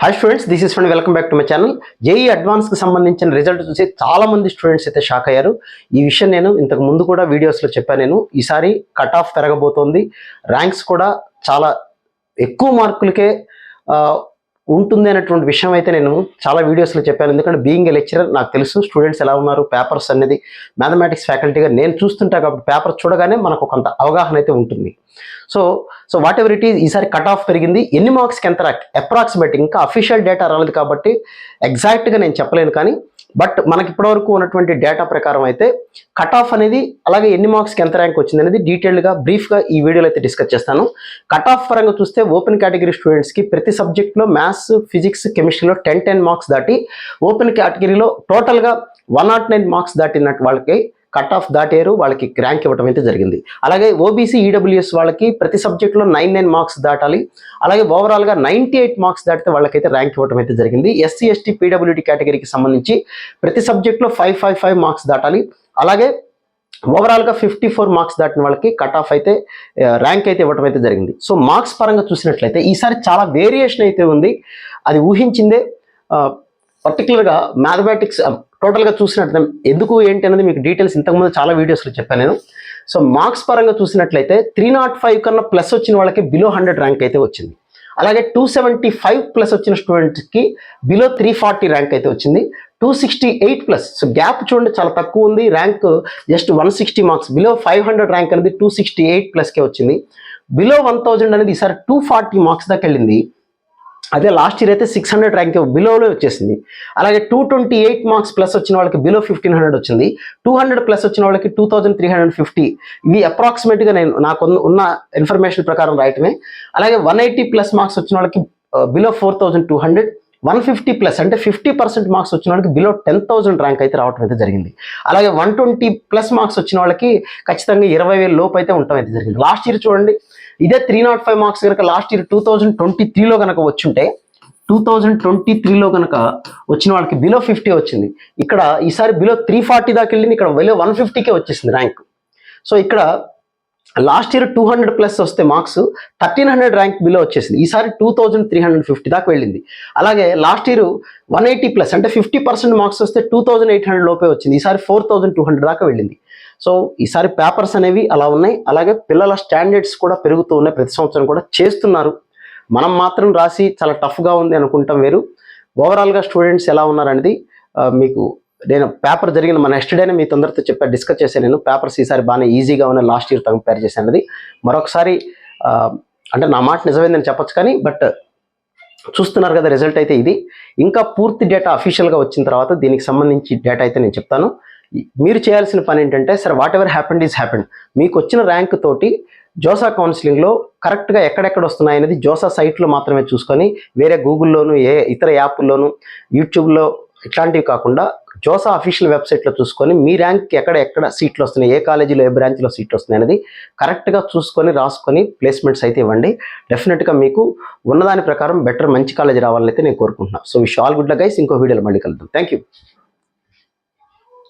Hi students this is friend welcome back to my channel JEE అడ్వాన్స్కి సంబంధించిన result చూసి చాలా మంది స్టూడెంట్స్ అయితే షాక్ అయ్యారు. ఈ విషయం నేను ఇంతకు ముందు కూడా వీడియోస్లో చెప్పాను నేను. ఈసారి కట్ ఆఫ్ పెరగబోతోంది. ర్యాంక్స్ కూడా చాలా ఎక్కువ మార్కులకే ఉంటుంది అనేటువంటి విషయం అయితే నేను చాలా వీడియోస్లో చెప్పాను. ఎందుకంటే బీయింగ్ ఏ లెక్చరర్ నాకు తెలుసు స్టూడెంట్స్ ఎలా ఉన్నారు పేపర్స్ అనేది మ్యాథమెటిక్స్ ఫ్యాకల్టీగా నేను చూస్తుంటా కాబట్టి పేపర్ చూడగానే మనకు కొంత అవగాహన అయితే ఉంటుంది. So so whatever it is ఈసారి కట్ ఆఫ్ పెరిగింది. ఎన్ని మార్క్స్కి ఎంత అప్రాక్సిమేట్ ఇంకా అఫీషియల్ డేటా రాలేదు కాబట్టి ఎగ్జాక్ట్గా నేను చెప్పలేను కానీ బట్ మనకి ఇప్పటివరకు ఉన్నటువంటి డేటా ప్రకారం అయితే కట్ ఆఫ్ అనేది అలాగే ఎన్ని మార్క్స్కి ఎంత ర్యాంక్ వచ్చింది అనేది డీటెయిల్గా బ్రీఫ్గా ఈ వీడియోలో అయితే డిస్కస్ చేస్తాను. కట్ ఆఫ్ పరంగా చూస్తే ఓపెన్ కేటగిరీ స్టూడెంట్స్కి ప్రతి సబ్జెక్ట్లో మ్యాథ్స్ ఫిజిక్స్ కెమిస్ట్రీలో టెన్ టెన్ మార్క్స్ దాటి ఓపెన్ కేటగిరీలో టోటల్గా వన్ నాట్ నైన్ మార్క్స్ దాటినట్టు వాళ్ళకి కట్ ఆఫ్ దాటారు వాళ్ళకి ర్యాంక్ ఇవ్వడం అయితే జరిగింది. అలాగే ఓబీసీ ఈడబ్ల్యూఎస్ వాళ్ళకి ప్రతి సబ్జెక్ట్లో నైన్ నైన్ మార్క్స్ దాటాలి. అలాగే ఓవరాల్గా నైంటీ ఎయిట్ మార్క్స్ దాటితే వాళ్ళకైతే ర్యాంక్ ఇవ్వడం అయితే జరిగింది. ఎస్సీ ఎస్టీ పీడబ్ల్యూడీ కేటగిరీకి సంబంధించి ప్రతి సబ్జెక్ట్లో ఫైవ్ ఫైవ్ ఫైవ్ మార్క్స్ దాటాలి. అలాగే ఓవరాల్గా ఫిఫ్టీ ఫోర్ మార్క్స్ దాటిన వాళ్ళకి కట్ ఆఫ్ అయితే ర్యాంక్ అయితే ఇవ్వడం అయితే జరిగింది. సో మార్క్స్ పరంగా చూసినట్లయితే ఈసారి చాలా వేరియేషన్ అయితే ఉంది. అది ఊహించిందే పర్టికులర్గా మ్యాథమెటిక్స్ టోటల్గా చూసినట్లయితే ఎందుకు ఏంటి అనేది మీకు డీటెయిల్స్ ఇంతకుముందు చాలా వీడియోస్లో చెప్పాను నేను. సో మార్క్స్ పరంగా చూసినట్లయితే త్రీ నాట్ ఫైవ్ కన్నా ప్లస్ వచ్చిన వాళ్ళకి బిలో హండ్రెడ్ ర్యాంక్ అయితే వచ్చింది. అలాగే టూ సెవెంటీ ఫైవ్ ప్లస్ వచ్చిన స్టూడెంట్స్కి బిలో త్రీ ఫార్టీ ర్యాంక్ అయితే వచ్చింది. Two sixty eight plus so gap చూడండి చాలా తక్కువ ఉంది. Rank just one sixty marks below five hundred rank అనేది టూ సిక్స్టీ ఎయిట్ ప్లస్కే వచ్చింది. బిలో వన్ థౌజండ్ అనేది ఈసారి టూ ఫార్టీ మార్క్స్ దాకా వెళ్ళింది. అదే లాస్ట్ ఇయర్ అయితే సిక్స్ హండ్రెడ్ ర్యాంక్ బిలోలో వచ్చేసింది. అలాగే two twenty eight marks plus వచ్చిన వాళ్ళకి బిలో ఫిఫ్టీన్ హండ్రెడ్ వచ్చింది. టూ హండ్రెడ్ ప్లస్ వచ్చిన వాళ్ళకి two thousand three hundred fifty ఇవి అప్రాక్సిమేట్గా నేను నాకు ఉన్న- ఇన్ఫర్మేషన్ ప్రకారం రాయటమే. అలాగే వన్ ఎయిటీ ప్లస్ మార్క్స్ వచ్చిన వాళ్ళకి below four thousand two hundred one fifty plus అంటే ఫిఫ్టీ పర్సెంట్ మార్క్స్ వచ్చిన వాళ్ళకి బిలో టెన్ థౌసండ్ ర్యాంక్ అయితే రావడం అయితే జరిగింది. అలాగే వన్ ట్వంటీ ప్లస్ మార్క్స్ వచ్చిన వాళ్ళకి ఖచ్చితంగా ఇరవై వేల లోపు అయితే ఉండటం అయితే జరిగింది. లాస్ట్ ఇయర్ చూడండి ఇదే త్రీ నాట్ ఫైవ్ మార్క్స్ కనుక last year two thousand twenty త్రీలో కనుక వచ్చుంటే టూ థౌజండ్ ట్వంటీ త్రీలో కనుక వచ్చిన వాళ్ళకి బిలో ఫిఫ్టీ వచ్చింది. ఇక్కడ ఈసారి బిలో త్రీ ఫార్టీ దాకా వెళ్ళింది ఇక్కడ బిలో వన్ ఫిఫ్టీకే వచ్చేసింది ర్యాంక్ సో ఇక్కడ last year two hundred plus వస్తే marks thirteen hundred rank below వచ్చేసింది. ఈసారి two thousand three hundred fifty దాకా వెళ్ళింది. అలాగే last year one eighty plus అంటే ఫిఫ్టీ పర్సెంట్ మార్క్స్ వస్తే టూ థౌజండ్ ఎయిట్ హండ్రెడ్ లోపే వచ్చింది. ఈసారి ఫోర్ థౌజండ్ టూ హండ్రెడ్ దాకా వెళ్ళింది. సో ఈసారి పేపర్స్ అనేవి అలా ఉన్నాయి. అలాగే పిల్లల స్టాండర్డ్స్ కూడా పెరుగుతూ ఉన్నాయి. ప్రతి సంవత్సరం కూడా చేస్తున్నారు. మనం మాత్రం రాసి చాలా టఫ్గా ఉంది అనుకుంటాం వేరు. ఓవరాల్గా స్టూడెంట్స్ ఎలా ఉన్నారనేది మీకు నేను పేపర్ జరిగిన మన నెక్స్ట్ డేనే మీ తొందరతో చెప్పా డిస్కస్ చేశాను నేను పేపర్స్ ఈసారి బాగానే ఈజీగా ఉన్న లాస్ట్ ఇయర్ కంపేర్ చేశాను అది మరొకసారి అంటే నా మాట నిజమైందని చెప్పొచ్చు కానీ బట్ చూస్తున్నారు కదా రిజల్ట్ అయితే ఇది. ఇంకా పూర్తి డేటా అఫీషియల్గా వచ్చిన తర్వాత దీనికి సంబంధించి డేటా అయితే నేను చెప్తాను. మీరు చేయాల్సిన పని ఏంటంటే సరే whatever happened is happened మీకు వచ్చిన ర్యాంక్ తోటి జోసా కౌన్సిలింగ్లో కరెక్ట్గా ఎక్కడెక్కడ వస్తున్నాయి అనేది జోసా సైట్లో మాత్రమే చూసుకొని వేరే గూగుల్లోను ఏ ఇతర యాప్ల్లోను యూట్యూబ్లో ఇట్లాంటివి కాకుండా జోసా అఫీషియల్ వెబ్సైట్లో చూసుకొని మీ ర్యాంక్ ఎక్కడ ఎక్కడ సీట్లు వస్తున్నాయి ఏ కాలేజీలో ఏ బ్రాంచ్లో సీట్లు వస్తున్నాయి అనేది కరెక్ట్గా చూసుకొని రాసుకొని ప్లేస్మెంట్స్ అయితే ఇవ్వండి. డెఫినెట్గా మీకు ఉన్నదాని ప్రకారం బెటర్ మంచి కాలేజీ రావాలని అయితే నేను కోరుకుంటున్నాను so wish all good guys ఇంకో వీడియోలో మళ్ళీ కలుద్దాం. Thank you